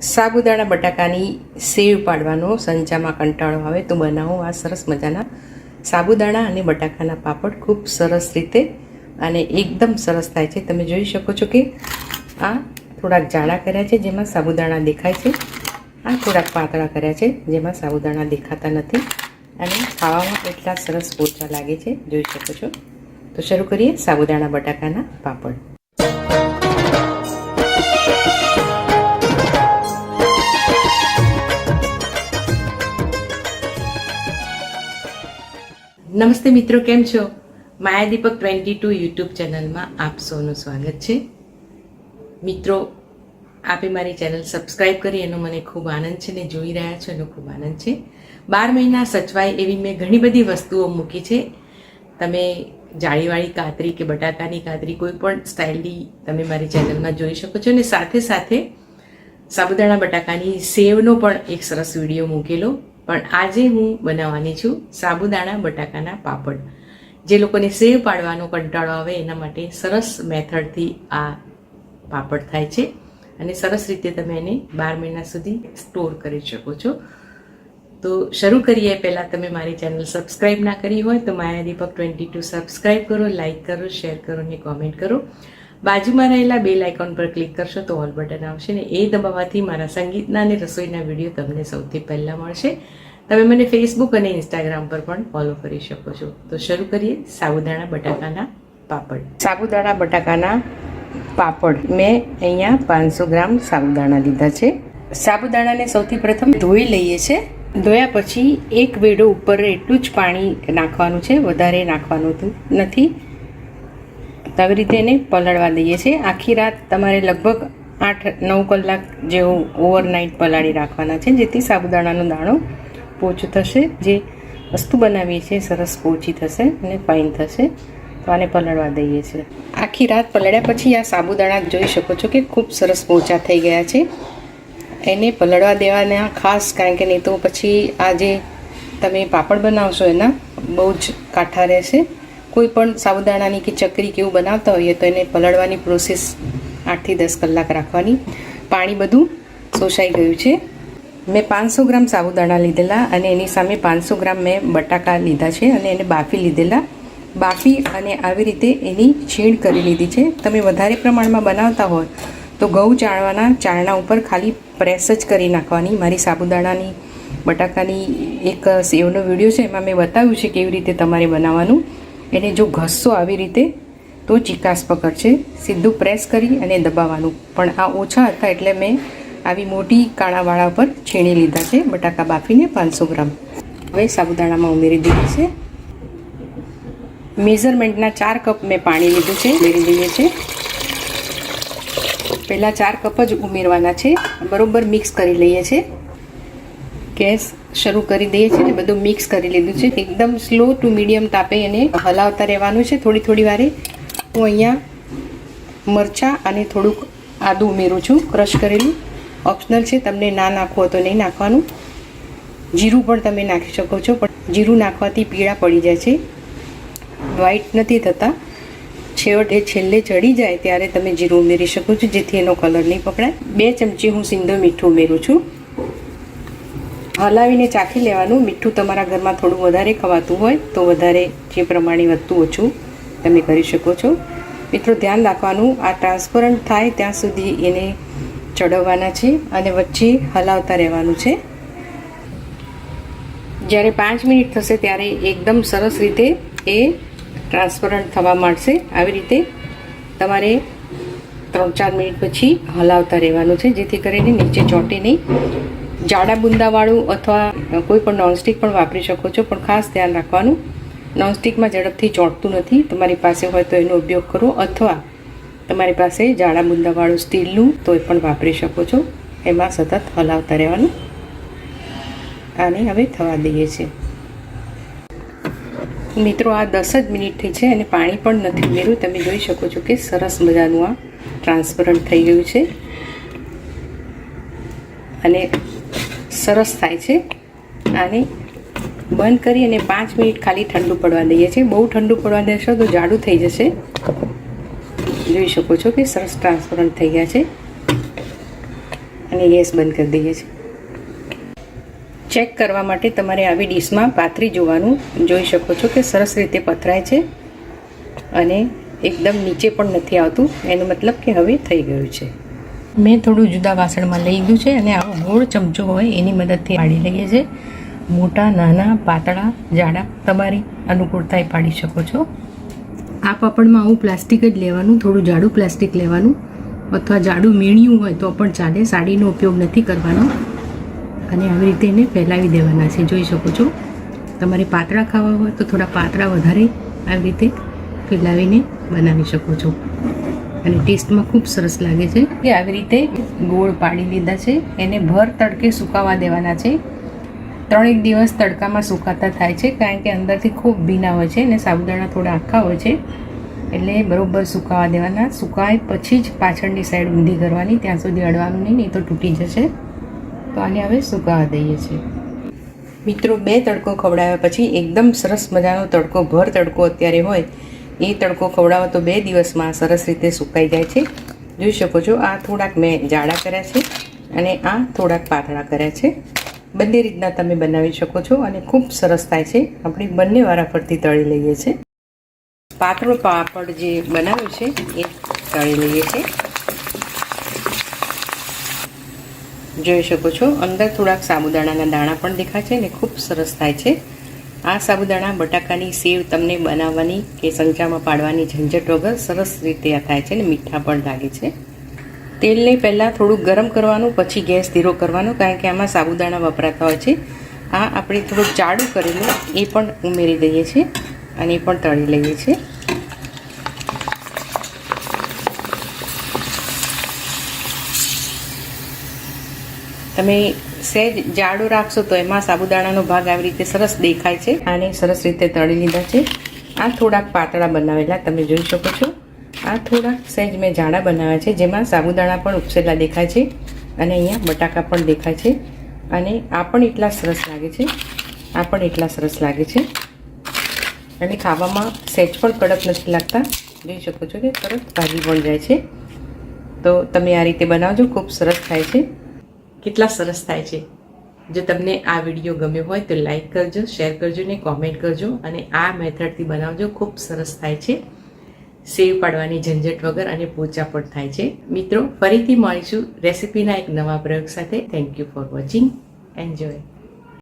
સાબુદાણા બટાકાની સેવ પાડવાનો સંચામાં કંટાળો આવે તો બનાવો. આ સરસ મજાના સાબુદાણા અને બટાકાના પાપડ ખૂબ સરસ રીતે અને એકદમ સરસ થાય છે. તમે જોઈ શકો છો કે આ થોડાક જાડા કર્યા છે જેમાં સાબુદાણા દેખાય છે. આ થોડાક પાતળા કર્યા છે જેમાં સાબુદાણા દેખાતા નથી અને ખાવામાં એટલા સરસ પોચા લાગે છે. જોઈ શકો છો. તો શરૂ કરીએ સાબુદાણા બટાકાના પાપડ. નમસ્તે મિત્રો, કેમ છો? Maya Deepak twenty two YouTube ચેનલમાં આપ સૌનું સ્વાગત છે. મિત્રો, આપે મારી ચેનલ સબસ્ક્રાઈબ કરી, એનો મને ખૂબ આનંદ છે ને જોઈ રહ્યા છો એનો ખૂબ આનંદ છે. બાર મહિના સચવાય એવી મેં ઘણી બધી વસ્તુઓ મૂકી છે. તમે જાળીવાળી કાતરી કે બટાકાની કાતરી કોઈ પણ સ્ટાઇલની તમે મારી ચેનલમાં જોઈ શકો છો અને સાથે સાથે સાબુદાણા બટાકાની સેવનો પણ એક સરસ વીડિયો મૂકેલો. પણ આજે હું બનાવવાની છું સાબુદાણા બટાકાના પાપડ. જે લોકોને સેવ પાડવાનો કંટાળો આવે એના માટે સરસ મેથડથી આ પાપડ થાય છે અને સરસ રીતે તમે એને બાર મહિના સુધી સ્ટોર કરી શકો છો. તો શરૂ કરીએ. પહેલાં તમે મારી ચેનલ સબસ્ક્રાઈબ ના કરી હોય તો Maya Deepak twenty two subscribe કરો, લાઇક કરો, શેર કરો અને કોમેન્ટ કરો. બાજુમાં રહેલા બેલ આઇકોન પર ક્લિક કરશો તો ઓલ બટન આવશે ને એ દબાવવાથી મારા સંગીતના અને રસોઈના વીડિયો તમને સૌથી પહેલાં મળશે. તમે મને ફેસબુક અને ઇન્સ્ટાગ્રામ પર પણ ફોલો કરી શકો છો. તો શરૂ કરીએ. સાબુદાણા બટાકાના પાપડ. સાબુદાણા બટાકાના પાપડ. મેં અહીંયા પાંચસો ગ્રામ સાબુદાણા લીધા છે. સાબુદાણાને સૌથી પ્રથમ ધોઈ લઈએ છે. ધોયા પછી એક વેડો ઉપર એટલું જ પાણી નાખવાનું છે. વધારે નાખવાનું નથી. તો આવી રીતે એને પલાળવા દઈએ છીએ. આખી રાત તમારે લગભગ આઠ, નવ કલાક જેવું ઓવરનાઇટ પલાળી રાખવાના છે, જેથી સાબુદાણાનો દાણો પોચો થશે. જે વસ્તુ બનાવીએ છીએ, સરસ પોચી થશે અને ફાઇન થશે. તો આને પલાળવા દઈએ છીએ. આખી રાત પલાળ્યા પછી આ સાબુદાણા જોઈ શકો છો કે ખૂબ સરસ પોચા થઈ ગયા છે. એને પલળવા દેવાના ખાસ, કારણ કે નહીં તો પછી આ જે તમે પાપડ બનાવશો એના બહુ જ કાંઠા રહેશે. કોઈ પણ સાબુદાણાની કે ચકરી કે એવું બનાવતા હોઈએ તો એને પલળવાની પ્રોસેસ આઠથી દસ કલાક રાખવાની. પાણી બધું શોષાઈ ગયું છે. મેં પાંચસો ગ્રામ સાબુદાણા લીધેલા અને એની સામે પાંચસો ગ્રામ મેં બટાકા લીધા છે અને એને બાફી લીધેલા. બાફી અને આવી રીતે એની છીણ કરી લીધી છે. તમે વધારે પ્રમાણમાં બનાવતા હોય તો ઘઉં ચાળવાના ચાળણા ઉપર ખાલી પ્રેસ જ કરી નાખવાની. મારી સાબુદાણાની, બટાકાની એક સેવનો વીડિયો છે એમાં મેં બતાવ્યું છે કેવી રીતે તમારે બનાવવાનું. એને જો ઘસશો આવી રીતે, તો ચિકાસ પકડશે. સીધું પ્રેસ કરી અને દબાવવાનું. પણ આ ઓછા હતા એટલે મેં આવી મોટી કાણાવાળા પર છીણી લીધા છે, બટાકા બાફીને પાંચસો ગ્રામ. હવે સાબુદાણામાં ઉમેરી દીધી છે. મેઝરમેન્ટના ચાર કપ મેં પાણી લીધું છે, ઉમેરી દઈએ છે. પહેલાં ચાર કપ જ ઉમેરવાના છે. બરાબર મિક્સ કરી લઈએ છીએ ગેસ શરૂ કરી દઈએ છીએ ને બધું મિક્સ કરી લીધું છે. એકદમ સ્લો ટુ મીડિયમ તાપે એને હલાવતા રહેવાનું છે. થોડી થોડી વારે હું અહીંયા મરચાં અને થોડુંક આદું ઉમેરું છું. ક્રશ કરેલું. ઓપ્શનલ છે. તમને ના નાખવો તો નહીં નાખવાનું. જીરું પણ તમે નાખી શકો છો, પણ જીરું નાખવાથી પીળા પડી જાય છે. વ્હાઈટ નથી થતા. છેવટે છેલ્લે ચડી જાય ત્યારે તમે જીરું ઉમેરી શકો છો, જેથી એનો કલર નહીં પકડાય. બે ચમચી હું સિંધો મીઠું ઉમેરું છું. હલાવીને ચાખી લેવાનું. મીઠું તમારા ઘરમાં થોડું વધારે ખવાતું હોય તો વધારે જે પ્રમાણે વધતું ઓછું તમે કરી શકો છો. મિત્રો, ધ્યાન રાખવાનું, આ ટ્રાન્સપરન્ટ થાય ત્યાં સુધી એને ચડવવાના છે અને વચ્ચે હલાવતા રહેવાનું છે. જ્યારે પાંચ મિનિટ થશે ત્યારે એકદમ સરસ રીતે એ ટ્રાન્સપરન્ટ થવા માંડશે. આવી રીતે તમારે ત્રણ ચાર મિનિટ પછી હલાવતા રહેવાનું છે, જેથી કરીને નીચે ચોંટે નહીં જાડા બુંદાવાળું અથવા કોઈ પણ નોનસ્ટિક પણ વાપરી શકો છો, પણ ખાસ ધ્યાન રાખવાનું. નોનસ્ટિકમાં ઝડપથી ચોંટતું નથી. તમારી પાસે હોય તો એનો ઉપયોગ કરો અથવા તમારી પાસે જાડા બુંદાવાળું સ્ટીલનું એ પણ વાપરી શકો છો. એમાં સતત હલાવતા રહેવાનું. આને હવે થવા દઈએ છીએ. મિત્રો, આ દસ જ મિનિટ થઈ છે અને પાણી પણ નથી ઉમેર્યું. તમે જોઈ શકો છો કે સરસ મજાનું આ ટ્રાન્સપરન્ટ થઈ ગયું છે. અને સરસ થાય છે. આને બંધ કરી અને પાંચ મિનિટ ખાલી ઠંડુ પડવા દઈએ છીએ. બહુ ઠંડુ પડવા દેશો તો જાડું થઈ જશે. જોઈ શકો છો કે સરસ ટ્રાન્સપરન્ટ થઈ ગયા છે. અને ગેસ બંધ કરી દઈએ છીએ. ચેક કરવા માટે તમારે આવી ડીશમાં પાથરી જોવાનું. જોઈ શકો છો કે સરસ રીતે પથરાય છે. અને એકદમ નીચે પણ નથી આવતું. એનો મતલબ કે હવે થઈ ગયું છે. મેં થોડું જુદા વાસણમાં લઈ ગયું છે અને ગોળ ચમચો હોય એની મદદથી પાડી લઈએ છીએ. મોટા, નાના, પાતળા, જાડા, તમારી અનુકૂળતાએ પાડી શકો છો. આ પાપડમાં આવું પ્લાસ્ટિક જ લેવાનું, થોડું જાડું પ્લાસ્ટિક લેવાનું અથવા જાડું મીણ્યું હોય તો પણ ચાલે, સાડીનો ઉપયોગ નથી કરવાનો. અને આવી રીતે એને ફેલાવી દેવાના છે, જોઈ શકો છો. તમારે પાતળા ખાવા હોય તો થોડા પાતળા વધારે આવી રીતે ફેલાવીને બનાવી શકો છો. અને ટેસ્ટમાં ખૂબ સરસ લાગે છે કે આવી રીતે ગોળ પાડી લીધા છે. એને ભર તડકે સુકાવા દેવાના છે. ત્રણેક દિવસ તડકામાં સુકાતા થાય છે કારણ કે અંદરથી ખૂબ ભીના હોય છે અને સાબુદાણા થોડા આખા હોય છે. એટલે બરોબર સુકાવા દેવાના. સુકાય પછી જ પાછળની સાઈડ ઊંધી કરવાની. ત્યાં સુધી અડવાનું નહીં નહીં તો તૂટી જશે. તો આને હવે સુકાવા દઈએ છીએ. મિત્રો, બે તડકો ખવડાવ્યા પછી એકદમ સરસ મજાનો તડકો, ભર તડકો અત્યારે હોય. એ તડકો ખવડાવો તો બે દિવસમાં સરસ રીતે સુકાઈ જાય છે. જોઈ શકો છો, આ થોડાક મેં જાડા કર્યા છે અને આ થોડાક પાતળા કર્યા છે. બંને રીતના તમે બનાવી શકો છો અને ખૂબ સરસ થાય છે. આપણે બંને વારાફરતી તળી લઈએ છીએ પાતળો પાપડ જે બનાવ્યો છે, એ તળી લઈએ છીએ જોઈ શકો છો, અંદર થોડાક સાબુદાણાના દાણા પણ દેખાય છે અને ખૂબ સરસ થાય છે. આ સાબુદાણા, બટાકાની સેવ તમને બનાવવાની કે સંચામાં પાડવાની ઝંઝટ વગર સરસ રીતે થાય છે અને મીઠા પણ લાગે છે. તેલને પહેલાં થોડુંક ગરમ કરવાનું, પછી ગેસ ધીરો કરવાનો, કારણ કે આમાં સાબુદાણા વપરાતા હોય છે. આ આપણે થોડુંક જાડું કરેલું, એ પણ ઉમેરી દઈએ છીએ અને એ પણ તળી લઈએ છીએ. તમે સહેજ જાડું રાખશો તો એમાં સાબુદાણાનો ભાગ આવી રીતે સરસ દેખાય છે આને સરસ રીતે તળી લીધા છે. આ થોડાક પાતળા બનાવેલા તમે જોઈ શકો છો. આ થોડાક સહેજ મેં જાડા બનાવ્યા છે, જેમાં સાબુદાણા પણ ઉપસેલા દેખાય છે અને અહીંયા બટાકા પણ દેખાય છે. અને આ પણ એટલા સરસ લાગે છે. આ પણ એટલા સરસ લાગે છે. અને ખાવામાં સહેજ પણ કડક નથી લાગતા. જોઈ શકો છો કે તરત ભાજી પણ જાય છે. તો તમે આ રીતે બનાવજો, ખૂબ સરસ થાય છે. કેટલા સરસ થાય છે. જો તમને આ વીડિયો ગમ્યો હોય તો લાઈક કરજો, શેર કરજો ને કોમેન્ટ કરજો અને આ મેથડથી બનાવજો ખૂબ સરસ થાય છે. સેવ પાડવાની ઝંઝટ વગર અને પોચા પણ થાય છે. મિત્રો, ફરીથી મળીશું રેસિપીના એક નવા પ્રયોગ સાથે. Thank you for watching enjoy